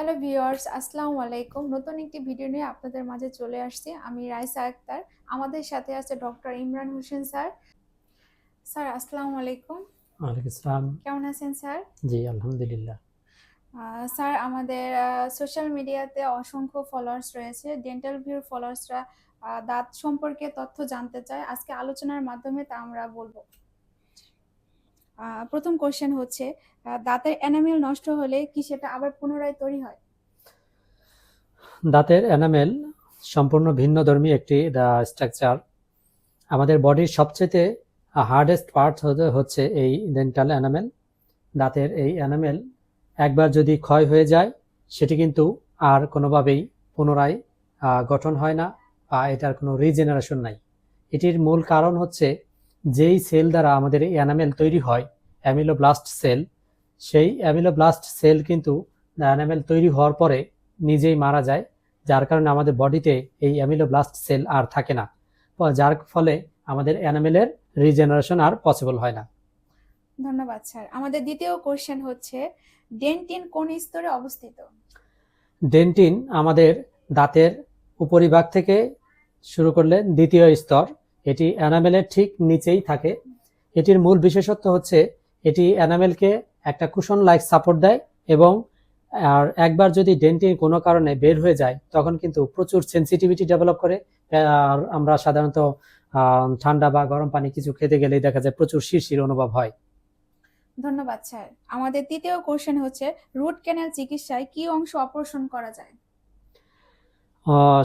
Hello viewers আসসালামু আলাইকুম। নতুন একটি ভিডিও নিয়ে আপনাদের মাঝে চলে আসছি। আমি রাইসা আক্তার। আমাদের সাথে আছে doctor Imran Hossain sir. Sir আসসালামু আলাইকুম। ওয়ালাইকুম আসসালাম কেমন আছেন স্যার? জি আলহামদুলিল্লাহ। স্যার আমাদের সোশ্যাল মিডিয়াতে অসংখ্য ফলোয়ার্স রয়েছে। ডেন্টাল ভিউর ফলোয়ার্সরা দাঁত সম্পর্কে তথ্য জানতে চায়। আজকে আলোচনার মাধ্যমে তা আমরা বলব। প্রথম কোশ্চেন হচ্ছে দাঁতের এনামেল নষ্ট হলে কি সেটা আবার পুনরায় তৈরি হয়? দাঁতের এনামেল সম্পূর্ণ ভিন্ন ধর্মী একটি স্ট্রাকচার আমাদের বডির সবচেয়ে হার্ডেস্ট পার্ট হচ্ছে এই ডেন্টাল এনামেল দাঁতের এই এনামেল একবার যদি ক্ষয় হয়ে যায়, সেটি কিন্তু আর কোনোভাবেই পুনরায় গঠন হয় না বা এটার কোনো রিজেনারেশন নাই। এটির মূল কারণ হচ্ছে যেই সেল দ্বারা আমাদের এই এনামেল তৈরি হয় অ্যামিলোব্লাস্ট সেল সেই অ্যামিলোব্লাস্ট সেল কিন্তু এনামেল তৈরি হওয়ার পরে নিজেই মারা যায় যার কারণে আমাদের বডিতে এই অ্যামিলোব্লাস্ট সেল আর থাকে না। যার ফলে আমাদের অ্যানামেলের রিজেনারেশন আর পসিবল হয় না। ধন্যবাদ স্যার আমাদের দ্বিতীয় কোশ্চেন হচ্ছে ডেন্টিন কোন স্তরে অবস্থিত? ডেন্টিন আমাদের দাঁতের উপরিভাগ থেকে শুরু করলে দ্বিতীয় স্তর। এটি অ্যানামেলের ঠিক নিচেই থাকে। এটির মূল বিশেষত্ব হচ্ছে এটি অ্যানামেলকে একটা কুশন লাইক সাপোর্ট দেয় এবং আর একবার যদি ডেন্টিন কোনো কারণে বের হয়ে যায় তখন কিন্তু প্রচুর সেন্সিটিভিটি ডেভেলপ করে। আর আমরা সাধারণত ঠান্ডা বা গরম পানি কিছু খেতে গেলেই দেখা যায় প্রচুর শিরশির অনুভব হয়। ধন্যবাদ স্যার। আমাদের তৃতীয় কোশ্চেন হচ্ছে রুট ক্যানেল চিকিৎসায় কি অংশ অপারেশন করা যায়?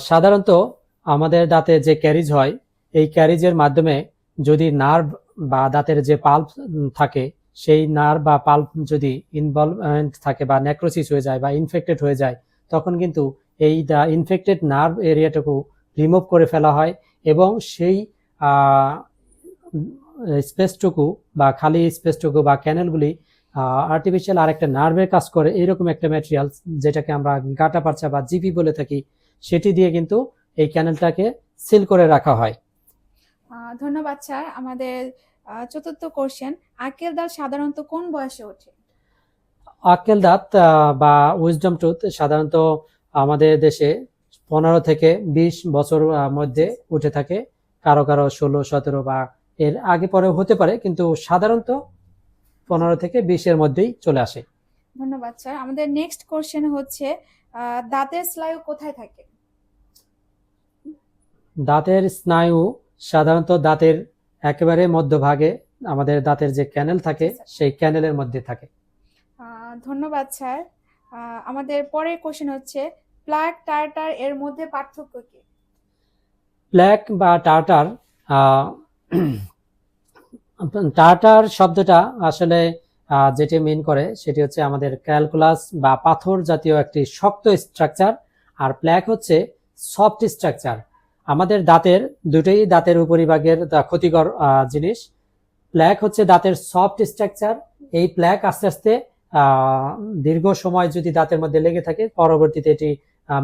সাধারণত আমাদের দাঁতে যে ক্যারিজ হয় এই ক্যারিজের মাধ্যমে যদি নার্ভ বা দাঁতের যে পাল্প থাকে, সেই নার্ভ বা পাল্প যদি ইনভলভমেন্ট থাকে বা নেক্রোসিস হয়ে যায় বা ইনফেক্টেড হয়ে যায়, তখন কিন্তু এই ইনফেক্টেড নার্ভ এরিয়াটুকু রিমুভ করে ফেলা হয় এবং সেই স্পেসটুকু বা খালি স্পেসটুকু বা ক্যানেলগুলি আর্টিফিশিয়াল আরেকটা নার্ভের কাজ করে। এইরকম একটা ম্যাটেরিয়াল যেটাকে আমরা গাটা পারচা বা জিপি বলে থাকি, সেটি দিয়ে কিন্তু এই ক্যানেলটাকে সিল করে রাখা হয়। ধন্যবাদ স্যার। আমাদের চতুর্থ কোশ্চেন আকেল দাঁত সাধারণত কোন বয়সে ওঠে? আকেল দাঁত বা উইজডম টুথ সাধারণত আমাদের দেশে পনেরো থেকে বিশ বছর মধ্যে উঠে থাকে। কারও কারও ষোলো সতেরো বা এর আগে পরেও হতে পারে কিন্তু সাধারণত পনেরো থেকে বিশের মধ্যেই চলে আসে। ধন্যবাদ স্যার। আমাদের নেক্সট কোশ্চেন হচ্ছে দাঁতের স্নায়ু কোথায় থাকে? দাঁতের স্নায়ু সাধারণত দাঁতের একেবারে মধ্যভাগে আমাদের দাঁতের যে ক্যানেল থাকে সেই ক্যানেলের মধ্যে থাকে। ধন্যবাদ স্যার। আমাদের পরের কোশ্চেন হচ্ছে প্লাগ টার্টার এর মধ্যে পার্থক্য কি? প্ল্যাক বা টার্টার টার্টার শব্দটা আসলে যেটি মিন করে সেটি হচ্ছে আমাদের ক্যালকুলাস বা পাথর জাতীয় একটি শক্ত স্ট্রাকচার আর প্ল্যাক হচ্ছে সফট স্ট্রাকচার আমাদের দাঁতের দুটোই দাঁতের উপরিভাগের ক্ষতিকর জিনিস। প্ল্যাক হচ্ছে দাঁতের সফট স্ট্রাকচার এই প্ল্যাক আস্তে আস্তে দীর্ঘ সময় যদি দাঁতের মধ্যে লেগে থাকে পরবর্তীতে এটি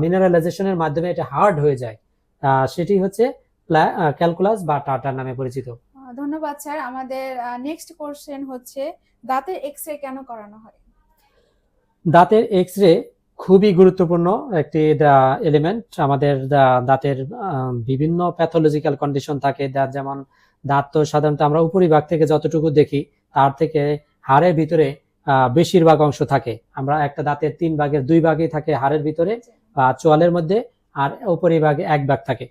মিনারেলাইজেশনের মাধ্যমে এটা হার্ড হয়ে যায়। আহ, সেটি হচ্ছে ক্যালকুলাস বা টাটার নামে পরিচিত। ধন্যবাদ স্যার। আমাদের নেক্সট কোশ্চেন হচ্ছে দাঁতের এক্স রে কেন করানো হয়? দাঁতের এক্স রে খুবই গুরুত্বপূর্ণ একটি এলিমেন্ট আমাদের দাঁতের বিভিন্ন প্যাথোলজিক্যাল কন্ডিশন থাকে। দাঁত যেমন দাঁত তো সাধারণত আমরা উপরিভাগ থেকে যতটুকু দেখি তার থেকে হাড়ের ভিতরে বেশিরভাগ অংশ থাকে। আমরা একটা দাঁতের তিন ভাগের দুই ভাগই থাকে হাড়ের ভিতরে বা চোয়ালের মধ্যে আর উপরিভাগে এক ভাগ থাকে।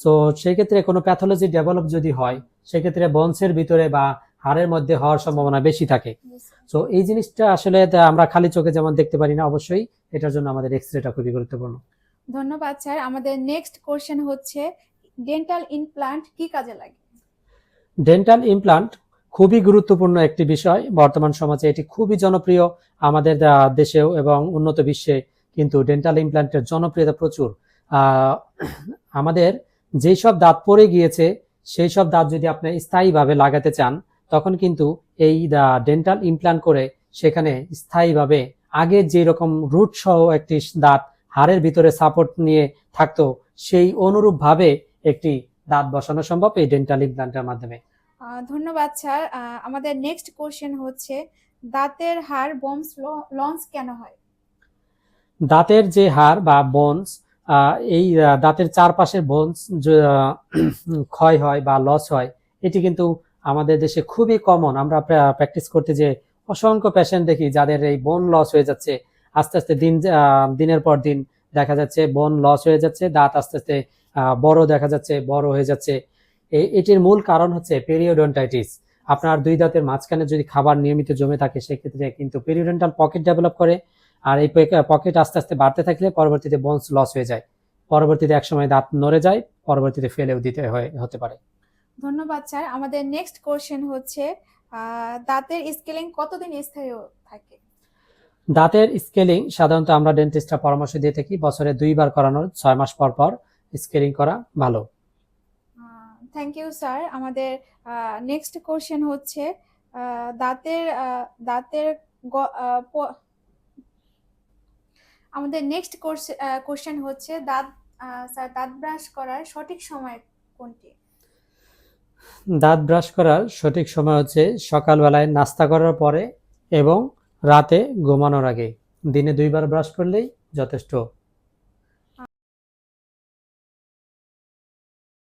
তো সেক্ষেত্রে কোনো প্যাথোলজি ডেভেলপ যদি হয় সেক্ষেত্রে বংশের ভিতরে বা হাড়ের মধ্যে হওয়ার সম্ভাবনা বেশি থাকে। তো এই জিনিসটা আসলে আমরা খালি চোখে যেমন দেখতে পারি না অবশ্যই এটার জন্য আমাদের এক্স রেটা খুবই গুরুত্বপূর্ণ। ধন্যবাদ স্যার। আমাদের নেক্সট কোশ্চেন হচ্ছে ডেন্টাল ইমপ্লান্ট কি কাজে লাগে? ডেন্টাল ইমপ্লান্ট খুবই গুরুত্বপূর্ণ একটি বিষয়। বর্তমান সমাজে এটি খুবই জনপ্রিয় আমাদের দেশেও এবং উন্নত বিশ্বে। কিন্তু ডেন্টাল ইমপ্লান্টের জনপ্রিয়তা প্রচুর। আমাদের যেই সব দাঁত পড়ে গিয়েছে সেই সব দাঁত যদি আপনি স্থায়ীভাবে লাগাতে চান তখন কিন্তু এই ডেন্টাল ইমপ্লান্ট করে সেখানে স্থায়ীভাবে আগে যে রকম রুট সহ একটি দাঁত হাড়ের ভিতরে সাপোর্ট নিয়ে থাকতো সেই অনুরূপভাবে একটি দাঁত বসানো সম্ভব এই ডেন্টাল ইমপ্লান্টের মাধ্যমে। ধন্যবাদ স্যার। আমাদের নেক্সট কোশ্চেন হচ্ছে দাঁতের হাড় বোমস লঞ্চ কেন হয়? দাঁতের যে হাড় বা বোনস এই দাঁতের চারপাশের বোনস ক্ষয় হয় বা লস হয় এটি কিন্তু আমাদের দেশে খুবই কমন আমরা প্র্যাকটিস করতে যে অসংখ্য পেশেন্ট দেখি যাদের এই বোন লস হয়ে যাচ্ছে। আস্তে আস্তে দিন দিনের পর দিন দেখা যাচ্ছে বোন লস হয়ে যাচ্ছে, দাঁত আস্তে আস্তে বড় দেখা যাচ্ছে, বড় হয়ে যাচ্ছে। এটির মূল কারণ হচ্ছে পেরিওডন্টাইটিস আপনার দুই দাঁতের মাঝখানে যদি খাবার নিয়মিত জমে থাকে, সেক্ষেত্রে কিন্তু পেরিওডেন্টাল পকেট ডেভেলপ করে। আর এই পকেট আস্তে আস্তে বাড়তে থাকলে পরবর্তীতে বোনস লস হয়ে যায়। পরবর্তীতে একসময় দাঁত নড়ে যায়, পরবর্তীতে ফেলেও দিতে হতে পারে। ধন্যবাদ, স্যার। আমাদের নেক্সট কোশ্চেন হচ্ছে দাঁতের স্কেলিং কতদিন স্থায়ী থাকে? দাঁতের স্কেলিং সাধারণত আমরা ডেন্টিস্টরা পরামর্শ দিয়ে থাকি বছরে দুইবার করানোর ছয় মাস পর পর স্কেলিং করা ভালো। থ্যাংক ইউ স্যার আমাদের নেক্সট কোশ্চেন হচ্ছে দাঁতের দাঁতের আমাদের নেক্সট কোশ্চেন হচ্ছে দাঁত স্যার দাঁত ব্রাশ করার সঠিক সময় কোনটি? দাঁত ব্রাশ করার সঠিক সময় হচ্ছে সকালবেলায় নাস্তা করার পরে এবং রাতে ঘুমানোর আগে। দিনে দুইবার ব্রাশ করলেই যথেষ্ট।